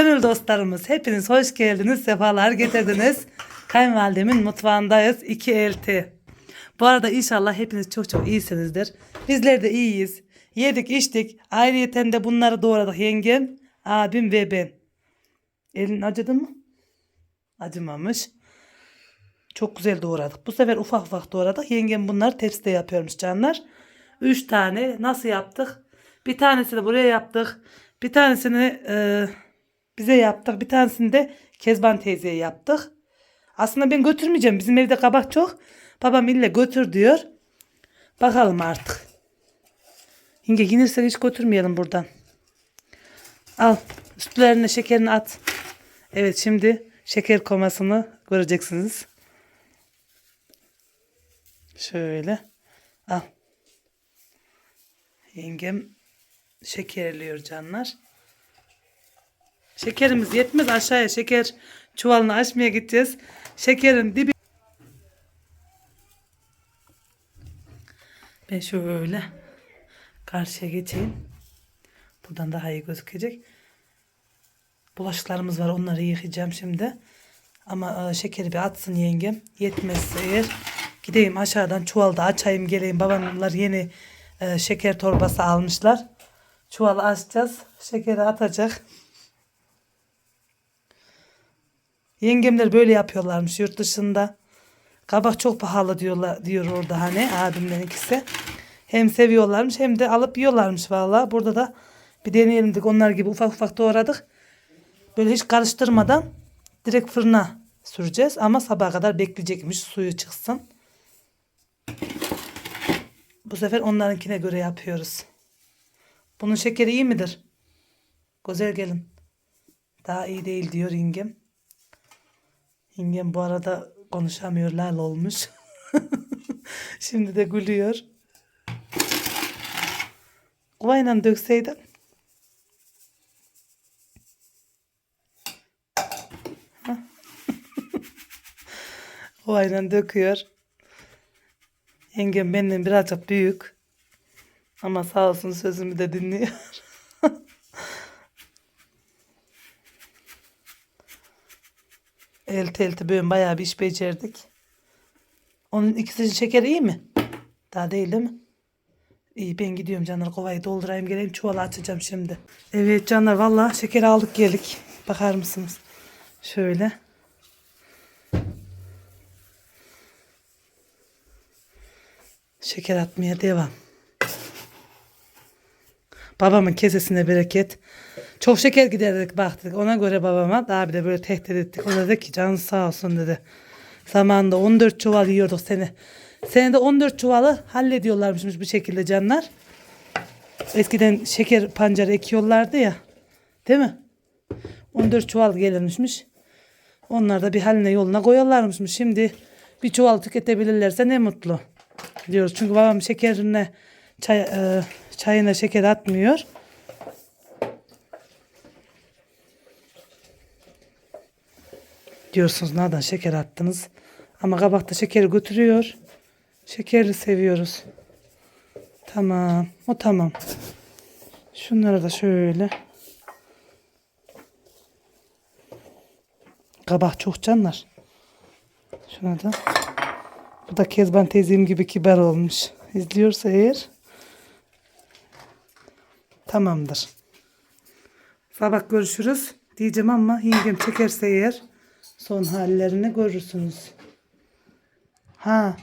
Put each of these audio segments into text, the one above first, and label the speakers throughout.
Speaker 1: Gönül dostlarımız hepiniz hoş geldiniz, sefalar getirdiniz. Kayınvalidemin mutfağındayız. iki elti. Bu arada inşallah hepiniz çok çok iyisinizdir. Bizler de iyiyiz. Yedik içtik. Ayrıyeten de bunları doğradık yengem, abim ve ben. Elin acıdı mı? Acımamış. Çok güzel doğradık. Bu sefer ufak ufak doğradık. Yengem bunları tepside yapıyormuş canlar. Üç tane nasıl yaptık? Bir tanesini buraya yaptık. Bir tanesini e, bize yaptık. Bir tanesini de Kezban teyzeye yaptık. Aslında ben götürmeyeceğim. Bizim evde kabak çok. Babam ille götür diyor. Bakalım artık. Yenge gelirsen hiç götürmeyelim buradan. Al. Üstlerine şekerini at. Evet şimdi şeker komasını göreceksiniz. Şöyle. Al. Yengem şekerliyor canlar. Şekerimiz yetmez aşağıya şeker çuvalını açmaya gideceğiz. Şekerin dibi Ben şöyle karşıya geçeyim. Buradan daha iyi gözükecek. Bulaşıklarımız var onları yıkayacağım şimdi. Ama e, şekeri bir atsın yengem. Yetmezse eğer gideyim aşağıdan çuvalda açayım geleyim. Babamlar yeni e, şeker torbası almışlar. Çuvalı açacağız. Şekeri atacak. Yengemler böyle yapıyorlarmış yurt dışında. Kabak çok pahalı diyorlar diyor orada hani abimlerin ikisi. Hem seviyorlarmış hem de alıp yiyorlarmış vallahi. Burada da bir deneyelim dedik. Onlar gibi ufak ufak doğradık. Böyle hiç karıştırmadan direkt fırına süreceğiz. Ama sabaha kadar bekleyecekmiş suyu çıksın. Bu sefer onlarınkine göre yapıyoruz. Bunun şekeri iyi midir? Güzel gelin. Daha iyi değil diyor yengem. Yengem bu arada konuşamıyor lal olmuş. Şimdi de gülüyor. Kovayla dökseydin. Kovayla döküyor. Yengem benden birazcık büyük. Ama sağ olsun sözümü de dinliyor. Elti elti böyle bayağı bir iş becerdik. Onun ikisinin şekeri iyi mi? Daha değil değil mi? İyi ben gidiyorum canlar kovayı doldurayım geleyim çuvalı açacağım şimdi. Evet canlar valla şeker aldık geldik. Bakar mısınız? Şöyle. Şeker atmaya devam. Babamın kesesine bereket. Çok şeker giderdik baktık. Ona göre babama daha bir de böyle tehdit ettik. O dedi ki canın sağ olsun dedi. Zamanında 14 çuval yiyorduk seni. Senede 14 çuvalı hallediyorlarmış bu şekilde canlar. Eskiden şeker pancarı ekiyorlardı ya. Değil mi? 14 çuval gelirmişmiş. Onlar da bir haline yoluna koyarlarmış. Şimdi bir çuval tüketebilirlerse ne mutlu diyoruz. Çünkü babam şekerine çay, e, çayına şeker atmıyor. Diyorsunuz nereden şeker attınız? Ama kabakta şekeri götürüyor. Şekerli seviyoruz. Tamam. O tamam. Şunları da şöyle. Kabak çok canlar. Şuna da. Bu da Kezban teyzem gibi kibar olmuş. İzliyorsa eğer. Tamamdır. Sabah görüşürüz diyeceğim ama yengem çekerse eğer son hallerini görürsünüz. Ha.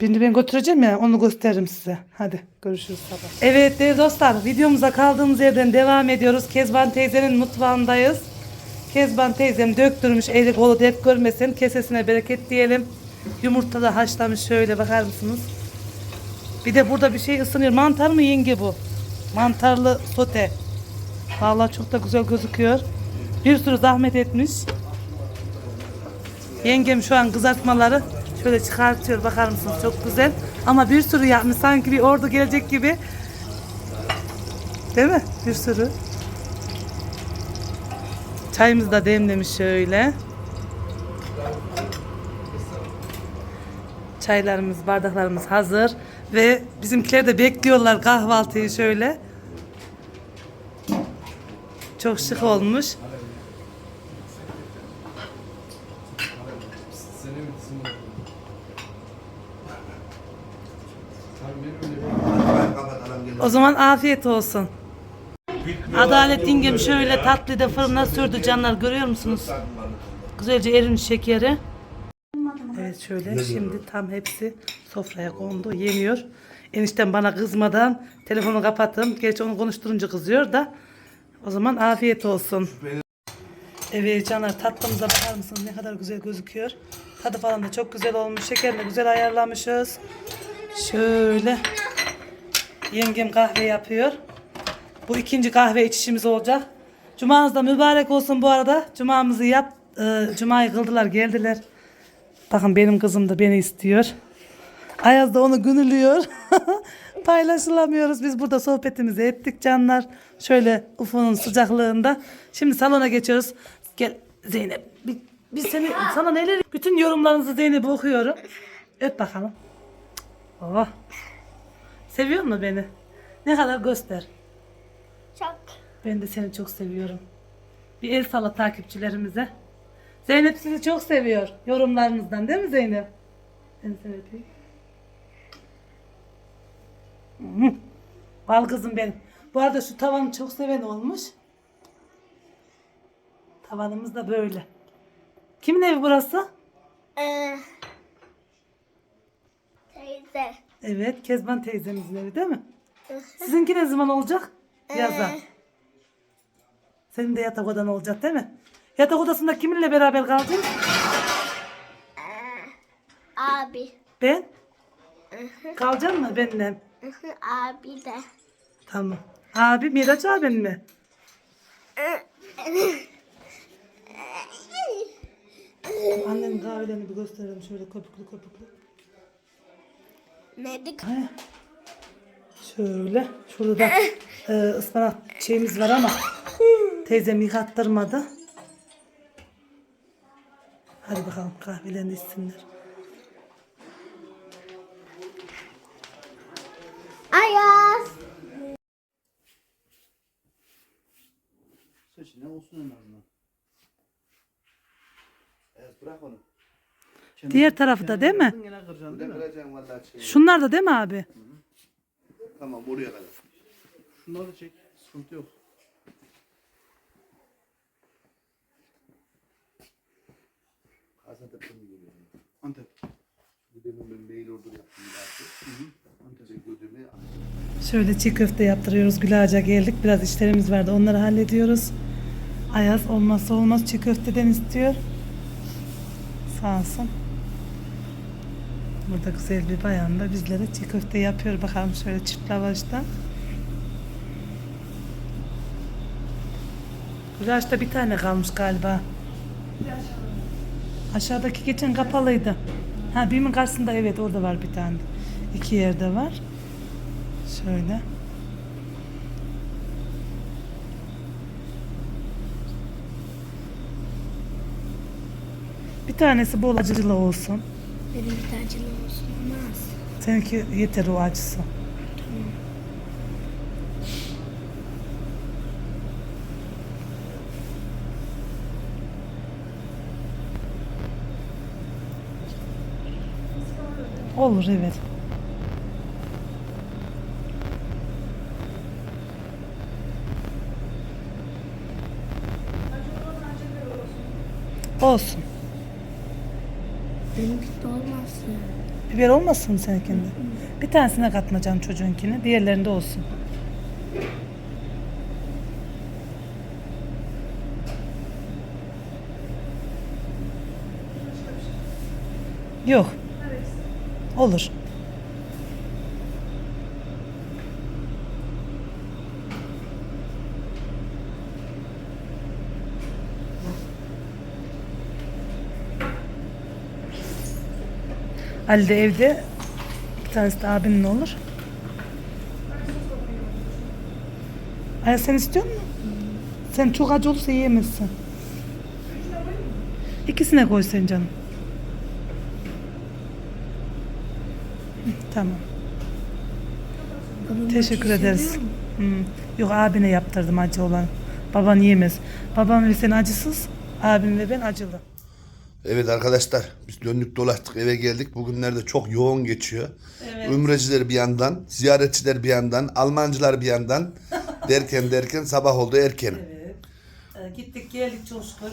Speaker 1: Birini ben götüreceğim ya onu gösteririm size. Hadi görüşürüz sabah. Evet değerli dostlar videomuza kaldığımız yerden devam ediyoruz. Kezban teyzenin mutfağındayız. Kezban teyzem döktürmüş eli kolu dert görmesin. Kesesine bereket diyelim. Yumurta da haşlamış şöyle bakar mısınız? Bir de burada bir şey ısınıyor. Mantar mı yenge bu? Mantarlı sote. Vallahi çok da güzel gözüküyor. Bir sürü zahmet etmiş. Yengem şu an kızartmaları şöyle çıkartıyor bakar mısınız çok güzel. Ama bir sürü yapmış sanki bir ordu gelecek gibi. Değil mi? Bir sürü. Çayımızı da demlemiş şöyle. Çaylarımız, bardaklarımız hazır. Ve bizimkiler de bekliyorlar kahvaltıyı şöyle. Çok şık olmuş. Kesinlikle. O zaman afiyet olsun. Adalet İngem şöyle tatlı da fırına sürdü canlar görüyor musunuz? Güzelce erimiş şekeri. Evet şöyle şimdi tam hepsi sofraya kondu yeniyor. Enişten bana kızmadan telefonu kapattım. Gerçi onu konuşturunca kızıyor da. O zaman afiyet olsun. Evet canlar tatlımıza bakar mısınız ne kadar güzel gözüküyor. Tadı falan da çok güzel olmuş. Şekerini güzel ayarlamışız. Şöyle yengem kahve yapıyor. Bu ikinci kahve içişimiz olacak. Cumanız da mübarek olsun bu arada. Cumamızı yap, e, cumayı kıldılar geldiler. Bakın benim kızım da beni istiyor. Ayaz da onu günülüyor. Paylaşılamıyoruz. Biz burada sohbetimizi ettik canlar. Şöyle ufunun sıcaklığında. Şimdi salona geçiyoruz. Gel Zeynep. Bir, biz seni, sana neler... Bütün yorumlarınızı Zeynep'e okuyorum. Öp bakalım. Oh. Seviyor mu beni? Ne kadar göster.
Speaker 2: Çok.
Speaker 1: Ben de seni çok seviyorum. Bir el salla takipçilerimize. Zeynep sizi çok seviyor. Yorumlarınızdan değil mi Zeynep? Ben seni öpeyim. Hı. Bal kızım benim. Bu arada şu tavanı çok seven olmuş. Tavanımız da böyle. Kimin evi burası?
Speaker 2: Ee, teyze.
Speaker 1: Evet, Kezban teyzemizin evi değil mi? Sizinki ne zaman olacak? Yazda. Senin de yatak odan olacak değil mi? Yatak odasında kiminle beraber kalacaksın?
Speaker 2: Abi.
Speaker 1: Ben? Kalacak mı benimle?
Speaker 2: Abi de.
Speaker 1: Tamam. Abi Miraç abin mi? Kahvelerini bir gösterelim şöyle köpüklü köpüklü.
Speaker 2: Nedik?
Speaker 1: He. Şöyle. Şurada da e, ıspanak şeyimiz var ama teyzem yıkattırmadı. Hadi bakalım kahvelerini içsinler.
Speaker 2: Ayaz.
Speaker 3: Seçine olsun en azından. Evet bırak onu.
Speaker 1: Diğer tarafı da değil mi?
Speaker 3: Kıracaksın değil mi? Kıracağım vallahi şey.
Speaker 1: Şunlar da değil mi abi?
Speaker 3: Tamam buraya kadar. Şunları da çek. Sıkıntı yok. Gaziantep'ten mi geliyorum? Antep. Bir de ben mail order yaptım
Speaker 1: Şöyle çiğ köfte yaptırıyoruz. Gülağaç'a geldik. Biraz işlerimiz vardı. Onları hallediyoruz. Ayaz olmazsa olmaz çiğ köfteden istiyor. Sağ olsun. Burada güzel bir bayan da bizlere çiğ köfte yapıyor. Bakalım şöyle çift lavaşta. Gülağaç'ta bir tane kalmış galiba. Aşağıdaki geçen kapalıydı. Ha birimin karşısında evet orada var bir tane. İki yerde var. Şöyle. Bir tanesi bol acılı olsun.
Speaker 2: Benim bir tane canım olsun olmaz.
Speaker 1: Seninki yeter o acısı. Olur evet. Olsun.
Speaker 2: Benimki olmasın.
Speaker 1: Biber olmasın seninkinde. Bir tanesine katmayacaksın çocuğunkini. Diğerlerinde olsun. Yok. Olur. Ali de evde. Bir tanesi de abinin olur. Ay sen istiyor musun? Sen çok acı olursa yiyemezsin. İkisine koy sen canım. Hı, Tamam. Teşekkür ederiz. Hmm. Yok abine yaptırdım acı olan. Baban yiyemez. Babam ve sen acısız. Abim ve ben acılı.
Speaker 3: Evet arkadaşlar biz döndük dolaştık eve geldik. Bugünlerde çok yoğun geçiyor.
Speaker 1: Evet.
Speaker 3: Ümreciler bir yandan, ziyaretçiler bir yandan, Almancılar bir yandan derken derken sabah oldu erken.
Speaker 1: Evet. Ee, gittik geldik çok şükür.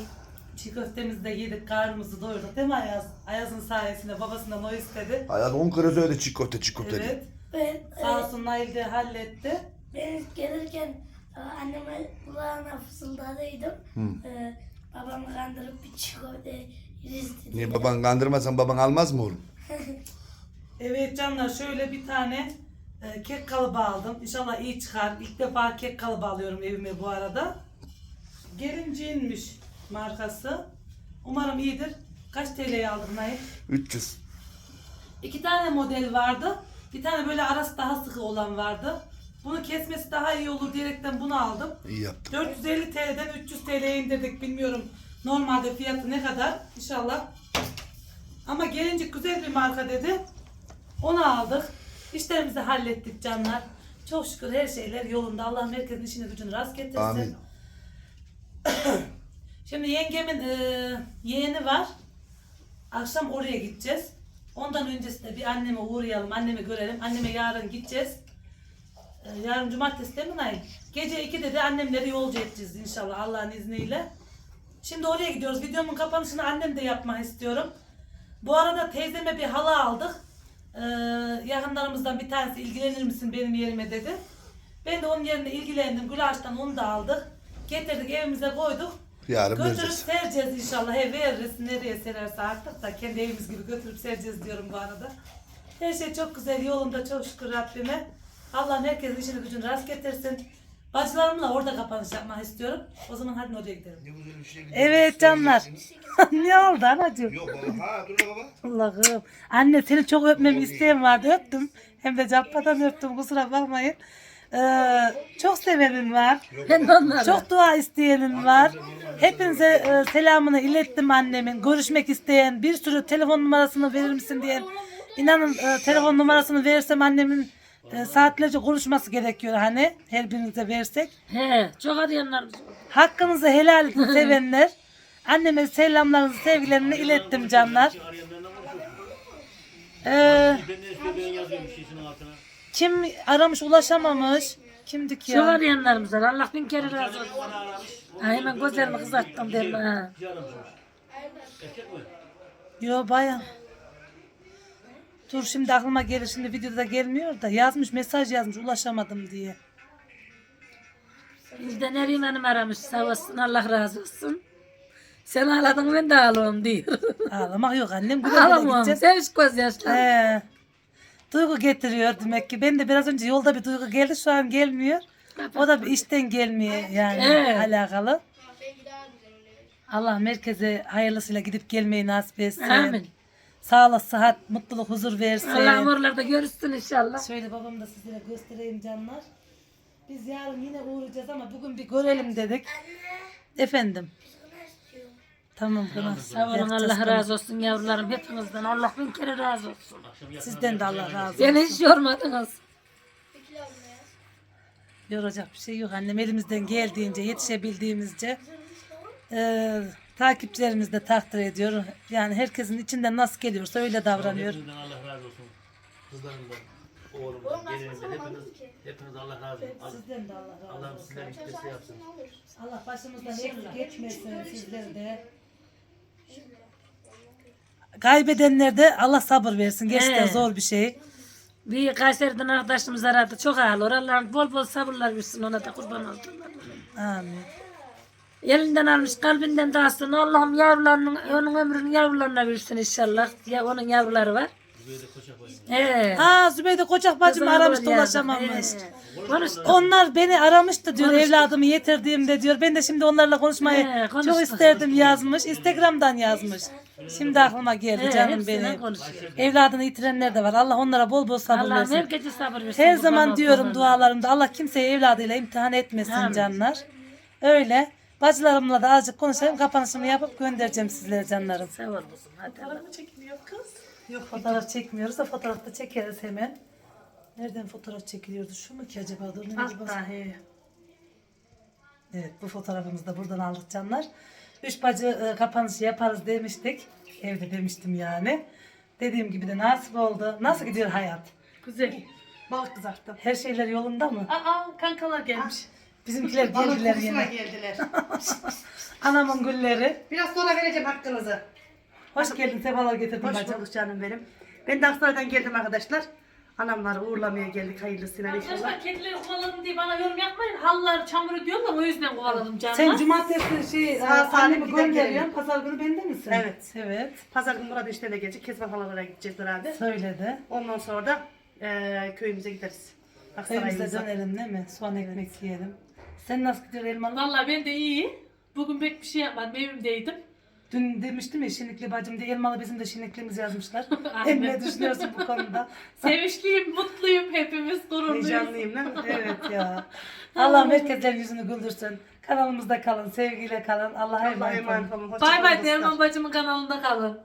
Speaker 1: Çiğ köftemizi de yedik, karnımızı doyurduk değil mi Ayaz? Ayaz'ın sayesinde babasından o istedi.
Speaker 3: Hayat 10 kere söyledi çiğ köfte çiğ köfte.
Speaker 1: Evet.
Speaker 2: Ben,
Speaker 1: Sağ olsun Nail de halletti.
Speaker 2: ben gelirken e, anneme kulağına fısıldadıydım. E, babamı kandırıp bir çikolata.
Speaker 3: Niye baban kandırmasan baban almaz mı oğlum?
Speaker 1: Evet canlar şöyle bir tane e, kek kalıbı aldım. İnşallah iyi çıkar. İlk defa kek kalıbı alıyorum evime bu arada. Gelinciğinmiş markası. Umarım iyidir. Kaç TL'ye aldım Nail?
Speaker 3: 300.
Speaker 1: İki tane model vardı. Bir tane böyle arası daha sıkı olan vardı. Bunu kesmesi daha iyi olur diyerekten bunu aldım.
Speaker 3: İyi yaptın.
Speaker 1: 450 TL'den 300 TL'ye indirdik. Bilmiyorum normalde fiyatı ne kadar. İnşallah. Ama gelincik güzel bir marka dedi. Onu aldık. İşlerimizi hallettik canlar. Çok şükür her şeyler yolunda. Allah herkesin işini gücünü rast getirsin.
Speaker 3: Amin.
Speaker 1: Şimdi yengemin e, yeğeni var. Akşam oraya gideceğiz. Ondan öncesinde bir anneme uğrayalım, annemi görelim. Anneme yarın gideceğiz. E, yarın cumartesi değil mi Nail? Gece 2'de de annemleri yolcu edeceğiz inşallah Allah'ın izniyle. Şimdi oraya gidiyoruz. Videomun kapanışını annem de yapmak istiyorum. Bu arada teyzeme bir halı aldık. Ee, yakınlarımızdan bir tanesi ilgilenir misin benim yerime dedi. Ben de onun yerine ilgilendim. Gülaş'tan onu da aldık. Getirdik evimize koyduk.
Speaker 3: Yarın
Speaker 1: Götürüp
Speaker 3: vereceğiz.
Speaker 1: sereceğiz inşallah. He veririz. Nereye sererse artık da kendi evimiz gibi götürüp sereceğiz diyorum bu arada. Her şey çok güzel yolunda çok şükür Rabbime. Allah herkesin işini gücünü rast getirsin. Bacılarımla orada kapanış yapmak istiyorum. O zaman hadi oraya gidelim. Evet canlar. ne oldu anacığım?
Speaker 3: Yok baba. Ha dur baba.
Speaker 1: Allah'ım. Anne seni çok öpmemi isteyen vardı. Öptüm. Hem de cappadan öptüm. Kusura bakmayın. Ee, çok sevenim var.
Speaker 4: Ben de onlara.
Speaker 1: Çok dua isteyenim var. Hepinize e, selamını ilettim annemin. Görüşmek isteyen bir sürü telefon numarasını verir misin diyen. İnanın e, telefon numarasını verirsem annemin e, saatlerce konuşması gerekiyor hani her birinize versek.
Speaker 4: He, çok arayanlarımız var.
Speaker 1: Hakkınızı helal edin sevenler. Anneme selamlarınızı, sevgilerini ilettim canlar. Ee, kim aramış ulaşamamış? Kimdik
Speaker 4: Çok
Speaker 1: ya?
Speaker 4: arayanlarımız var. Allah bin kere razı olsun. Ha, hemen gözlerimi kızarttım derim ha.
Speaker 1: Yo bayan. Dur şimdi aklıma gelir şimdi videoda gelmiyor da yazmış mesaj yazmış ulaşamadım diye.
Speaker 4: Bizden Erim Hanım aramış. Sağ olsun Allah razı olsun. Sen ağladın ben de ağlıyorum diyor.
Speaker 1: Ağlamak yok annem güle güle
Speaker 4: Ağlamam.
Speaker 1: gideceğiz.
Speaker 4: Sevinç gözyaşları.
Speaker 1: He. Duygu getiriyor demek ki. Ben de biraz önce yolda bir duygu geldi şu an gelmiyor. O da bir işten gelmiyor yani
Speaker 4: Evet.
Speaker 1: alakalı. Allah merkeze hayırlısıyla gidip gelmeyi nasip etsin.
Speaker 4: Amin.
Speaker 1: Sağlık, sıhhat, mutluluk, huzur versin.
Speaker 4: Allah'ım oralarda görüşsün inşallah.
Speaker 1: Şöyle babam da sizlere göstereyim canlar. Biz yarın yine uğrayacağız ama bugün bir görelim dedik. Efendim. Tamam.
Speaker 4: Sağ olun Allah razı olsun yavrularım hepinizden. Allah bin kere razı olsun.
Speaker 1: Sizden de Allah razı olsun.
Speaker 4: Beni hiç yormadınız.
Speaker 1: Yoracak bir şey yok annem elimizden geldiğince yetişebildiğimizce eee takipçilerimiz de takdir ediyor. Yani herkesin içinden nasıl geliyorsa öyle davranıyor.
Speaker 5: Hepinizden Allah razı olsun. Kızlarımdan, oğlumdan, gelinimden hepiniz, hepiniz Allah razı olsun.
Speaker 1: Sizden de Allah razı
Speaker 5: Allah'ım
Speaker 1: olsun.
Speaker 5: sizden kitlesi yapsın.
Speaker 1: Allah başımızdan eksik etmesin sizleri de. Kaybedenler de Allah sabır versin. Gerçekten
Speaker 4: He.
Speaker 1: zor bir şey.
Speaker 4: Bir Kayseri'den arkadaşımız aradı. Çok ağlıyor. Allah'ım bol bol sabırlar versin ona da kurban oldum.
Speaker 1: Amin.
Speaker 4: Elinden almış kalbinden de alsın. Allah'ım yavrularının, onun ömrünü yavrularına versin inşallah. Ya onun yavruları var. He.
Speaker 1: Ha Zübeyde Koçak bacım aramış ulaşamamış.
Speaker 4: He. Konuştu.
Speaker 1: Onlar beni aramıştı diyor
Speaker 4: Konuştuk.
Speaker 1: evladımı yetirdiğimde diyor. Ben de şimdi onlarla konuşmayı
Speaker 4: He,
Speaker 1: çok isterdim yazmış. Instagram'dan yazmış. Şimdi aklıma geldi
Speaker 4: He,
Speaker 1: canım
Speaker 4: hepsinden
Speaker 1: benim.
Speaker 4: konuşuyor.
Speaker 1: Evladını yitirenler de var. Allah onlara bol bol sabır
Speaker 4: Allah'ım
Speaker 1: versin.
Speaker 4: herkese sabır versin.
Speaker 1: Her
Speaker 4: kurban
Speaker 1: zaman
Speaker 4: olsun
Speaker 1: diyorum
Speaker 4: onlara.
Speaker 1: dualarımda Allah kimseyi evladıyla imtihan etmesin
Speaker 4: Amin.
Speaker 1: canlar. Öyle. Bacılarımla da azıcık konuşayım. Kapanışımı yapıp göndereceğim sizlere canlarım.
Speaker 4: Sağ ol kızım. Hadi Allah.
Speaker 1: çekiliyor kız? Yok fotoğraf çekmiyoruz da fotoğrafta çekeriz hemen. Nereden fotoğraf çekiliyordu? Şu mu ki acaba? Dur?
Speaker 4: Altta he.
Speaker 1: Evet bu fotoğrafımızı da buradan aldık canlar. Üç bacı e, kapanışı yaparız demiştik. Evde demiştim yani. Dediğim gibi de nasip oldu. Nasıl gidiyor hayat?
Speaker 6: Güzel. Balık kızarttım.
Speaker 1: Her şeyler yolunda mı?
Speaker 6: Aa kankalar gelmiş.
Speaker 1: Bizimkiler geldiler
Speaker 6: kokusuna
Speaker 1: yine.
Speaker 6: geldiler.
Speaker 1: Anamın gülleri.
Speaker 6: Biraz sonra vereceğim hakkınızı.
Speaker 1: Hoş geldin. Sefalar getirdin
Speaker 6: Hoş
Speaker 1: bacım.
Speaker 6: bulduk canım benim. Ben de Aksaray'dan geldim arkadaşlar. Anamları uğurlamaya geldik hayırlısıyla inşallah.
Speaker 7: Arkadaşlar kedileri kovaladım diye bana yorum yapmayın. Hallar çamur ediyorlar o yüzden kovaladım canlar.
Speaker 1: Sen cumartesi şey
Speaker 6: Sağ
Speaker 1: Sağ
Speaker 6: salim
Speaker 1: annemi
Speaker 6: gider
Speaker 1: gönderiyorsun.
Speaker 6: gelelim.
Speaker 1: Pazar günü bende misin?
Speaker 6: Evet.
Speaker 1: Evet.
Speaker 6: Pazar günü Murat eniştemle gelecek. Kezban halalara gideceğiz herhalde.
Speaker 1: Söyledi.
Speaker 6: Ondan sonra da eee köyümüze gideriz.
Speaker 1: Köyümüze
Speaker 6: Aksaray'ımıza.
Speaker 1: dönelim değil mi? Soğan ekmek yiyelim. Sen nasıl gidiyor elmalı?
Speaker 7: Vallahi ben de iyi. Bugün pek bir şey yapmadım. Evimdeydim.
Speaker 1: Dün demiştim ya şinikli bacım diye elmalı bizim de şinikliğimiz yazmışlar. Hem ne düşünüyorsun bu konuda?
Speaker 7: Sevinçliyim, mutluyum hepimiz, gururluyuz.
Speaker 6: Heyecanlıyım lan.
Speaker 1: evet ya. Allah herkeslerin yüzünü güldürsün. Kanalımızda kalın, sevgiyle kalın. Allah'a
Speaker 6: Allah'a
Speaker 1: emanet olun.
Speaker 6: emanet olun. Hoşça
Speaker 7: Bay
Speaker 6: kalın
Speaker 7: bay
Speaker 6: dostlar.
Speaker 7: Derman bacımın kanalında kalın.